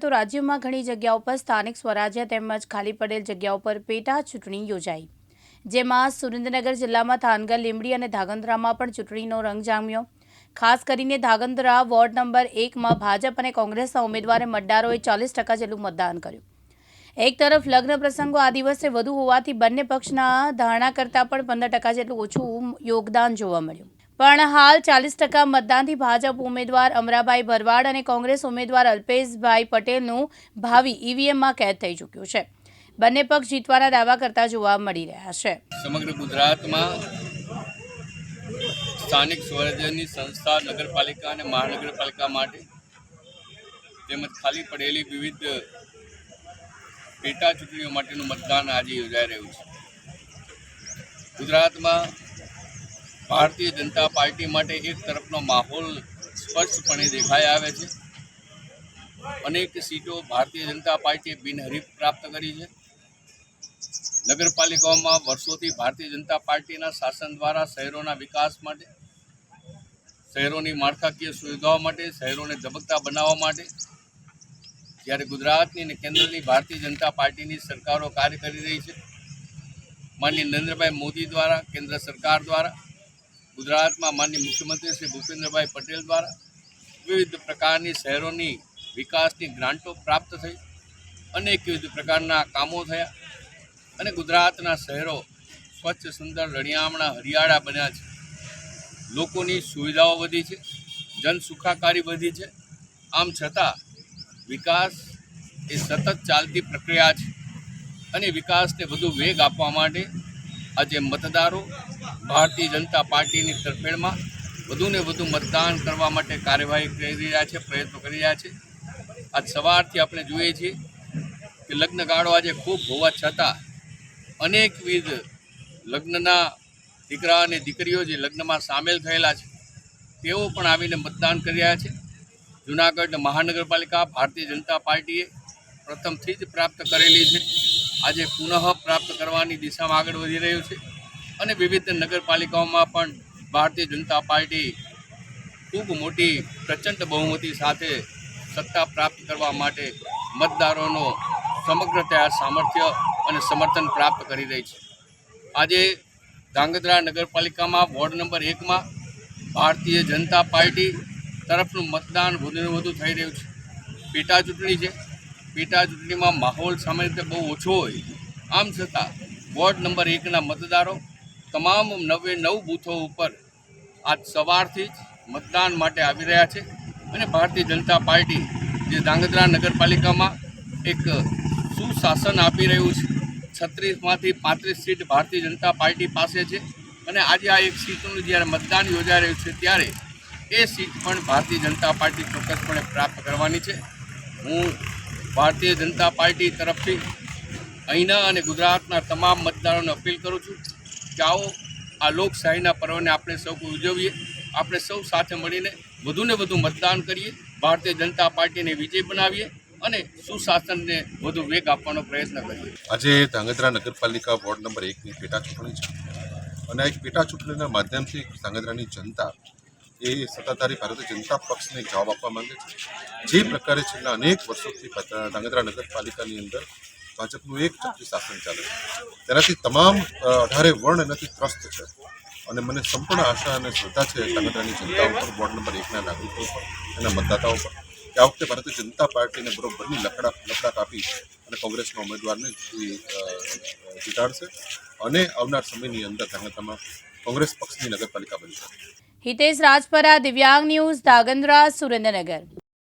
તો રાજ્યમાં ઘણી જગ્યાઓ પર સ્થાનિક સ્વરાજ્ય તેમજ ખાલી પડેલ જગ્યાઓ પર પેટા ચૂંટણી યોજાઈ. જેમાં સુરેન્દ્રનગર જિલ્લામાં થાનગર લીંબડી અને ધાગંદ્રામાં પણ ચૂંટણીનો રંગ જામ્યો. ખાસ કરીને ધાગંદ્રા વોર્ડ નંબર એકમાં ભાજપ અને કોંગ્રેસના ઉમેદવારે મતદારોએ ચાલીસ ટકા જેટલું મતદાન કર્યું. એક તરફ લગ્ન પ્રસંગો આ દિવસે વધુ હોવાથી બંને પક્ષના ધારણા કરતાં પણ પંદર ટકા જેટલું ઓછું યોગદાન જોવા મળ્યું. પણ હાલ ચાલીસ ટકા મતદાનથી ભાજપ ઉમેદવાર અમરાભાઈ ભરવાડ અને કોંગ્રેસ ઉમેદવાર અલ્પેશભાઈ પટેલનું ભાવિ ઈવીએમમાં કેદ થઈ ચૂક્યું છે. બંને પક્ષ જીતવાના દાવા કરતા જોવા મળી રહ્યા છે. સમગ્ર ગુજરાતમાં સ્થાનિક સ્વરાજ્યની સંસ્થા, નગરપાલિકા અને મહાનગરપાલિકા માટે તેમજ ખાલી પડેલી વિવિધ પેટા ચૂંટણીઓ માટેનું મતદાન આજે યોજાઈ રહ્યું છે. ગુજરાતમાં ભારતીય જનતા પાર્ટી માટે એક તરફનો માહોલ સ્પષ્ટપણે દેખાઈ આવે છે. અનેક સીટો ભારતીય જનતા પાર્ટીએ બિનહરીફ પ્રાપ્ત કરી છે. નગરપાલિકાઓમાં વર્ષોથી ભારતીય જનતા પાર્ટીના શાસન દ્વારા શહેરોના વિકાસ માટે, શહેરોની માળખાકીય સુવિધાઓ માટે, શહેરોને ધબકતા બનાવવા માટે, જ્યારે ગુજરાતની અને કેન્દ્રની ભારતીય જનતા પાર્ટીની સરકારો કાર્ય કરી રહી છે. માનનીય નરેન્દ્રભાઈ મોદી દ્વારા, કેન્દ્ર સરકાર દ્વારા ગુજરાતમાં માનનીય મુખ્યમંત્રી શ્રી ભૂપેન્દ્રભાઈ પટેલ દ્વારા વિવિધ પ્રકારની શહેરોની વિકાસની ગ્રાન્ટો પ્રાપ્ત થઈ, અનેક વિવિધ પ્રકારના કામો થયા અને ગુજરાતના શહેરો સ્વચ્છ, સુંદર રણિયામણા હરિયાળા બન્યા છે. લોકોની સુવિધાઓ વધી છે, જન સુખાકારી વધી છે. આમ છતાં વિકાસ એ સતત ચાલતી પ્રક્રિયા છે અને વિકાસને વધુ વેગ આપવા માટે આજે મતદારો ભારતીય જનતા પાર્ટીની તરફેણમાં વધુને વધુ મતદાન કરવા માટે કાર્યવાહી કરી રહ્યા છે, પ્રયત્નો કરી રહ્યા છે. આજ સવારથી આપણે જોઈએ છીએ કે લગ્નગાળો આજે ખૂબ હોવા છતાં અનેકવિધ લગ્નના દીકરા અને દીકરીઓ જે લગ્નમાં સામેલ થયેલા છે, તેઓ પણ આવીને મતદાન કરી રહ્યા છે. જૂનાગઢ મહાનગરપાલિકા ભારતીય જનતા પાર્ટીએ પ્રથમથી જ પ્રાપ્ત કરેલી છે. આજે પુનઃ પ્રાપ્ત કરવાની દિશામાં આગળ વધી રહ્યું છે અને વિવિધ નગરપાલિકાઓમાં પણ ભારતીય જનતા પાર્ટી ખૂબ મોટી પ્રચંડ બહુમતી સાથે સત્તા પ્રાપ્ત કરવા માટે મતદારોનો સમગ્રતયા સામર્થ્ય અને સમર્થન પ્રાપ્ત કરી રહી છે. આજે ધાંગધ્રા નગરપાલિકામાં વોર્ડ નંબર એકમાં ભારતીય જનતા પાર્ટી તરફનું મતદાન વધુને વધુ થઈ રહ્યું છે. પેટા ચૂંટણી છે. પેટા ચૂંટણીમાં માહોલ સામાન્ય રીતે બહુ ઓછો હોય. આમ છતાં, વોર્ડ નંબર એકના મતદારો તમામ નવે નવ બૂથો ઉપર આજ સવારથી જ મતદાન માટે આવી રહ્યા છે અને ભારતીય જનતા પાર્ટી જે ધાંગધ્રા નગરપાલિકામાં એક સુશાસન આપી રહ્યું છે, છત્રીસમાંથી પાંત્રીસ સીટ ભારતીય જનતા પાર્ટી પાસે છે અને આજે આ એક સીટનું જ્યારે મતદાન યોજાઈ રહ્યું છે ત્યારે એ સીટ પણ ભારતીય જનતા પાર્ટી ચોક્કસપણે પ્રાપ્ત કરવાની છે. હું ભારતીય જનતા પાર્ટી તરફથી અહીંના અને ગુજરાતના તમામ મતદારોને અપીલ કરું છું કે આવો આ લોકશાહીના પર્વને આપણે સૌ ઉજવીએ, આપણે સૌ સાથે મળીને વધુને વધુ મતદાન કરીએ, ભારતીય જનતા પાર્ટીને વિજય બનાવીએ અને સુશાસનને વધુ વેગ આપવાનો પ્રયત્ન કરીએ. આજે ધાંગધ્રા નગરપાલિકા વોર્ડ નંબર એકની પેટા ચૂંટણી છે. અને એક પેટા ચૂંટણીના માધ્યમથી ધાંગધ્રાની જનતા એ સત્તાધારી ભારતીય જનતા પક્ષને જવાબ આપવા માંગે છે. જે પ્રકારે છેલ્લા અનેક વર્ષોથી ધાંગધ્રા નગરપાલિકાની અંદર ભાજપનું એક ચક્રી શાસન ચાલે છે. તેનાથી તમામ અઢારે વર્ણ એનાથી ત્રસ્ત છે. અને મને સંપૂર્ણ આશા અને શ્રદ્ધા છે ધાંગધ્રાની જનતા ઉપર, વોર્ડ નંબર એકના નાગરિકો ઉપર, એના મતદાતાઓ પર કે આ વખતે ભારતીય જનતા પાર્ટીને બરોબરની લકડા લકડા કાપી અને કોંગ્રેસના ઉમેદવારને જીતાડશે. અને આવનાર સમયની અંદર ધાંગધ્રામાં કોંગ્રેસ પક્ષની નગરપાલિકા બનશે. હિતેશ રાજપરા દિવ્યાંગ ન્યૂઝ ધાગંદ્રા સુરેન્દ્રનગર.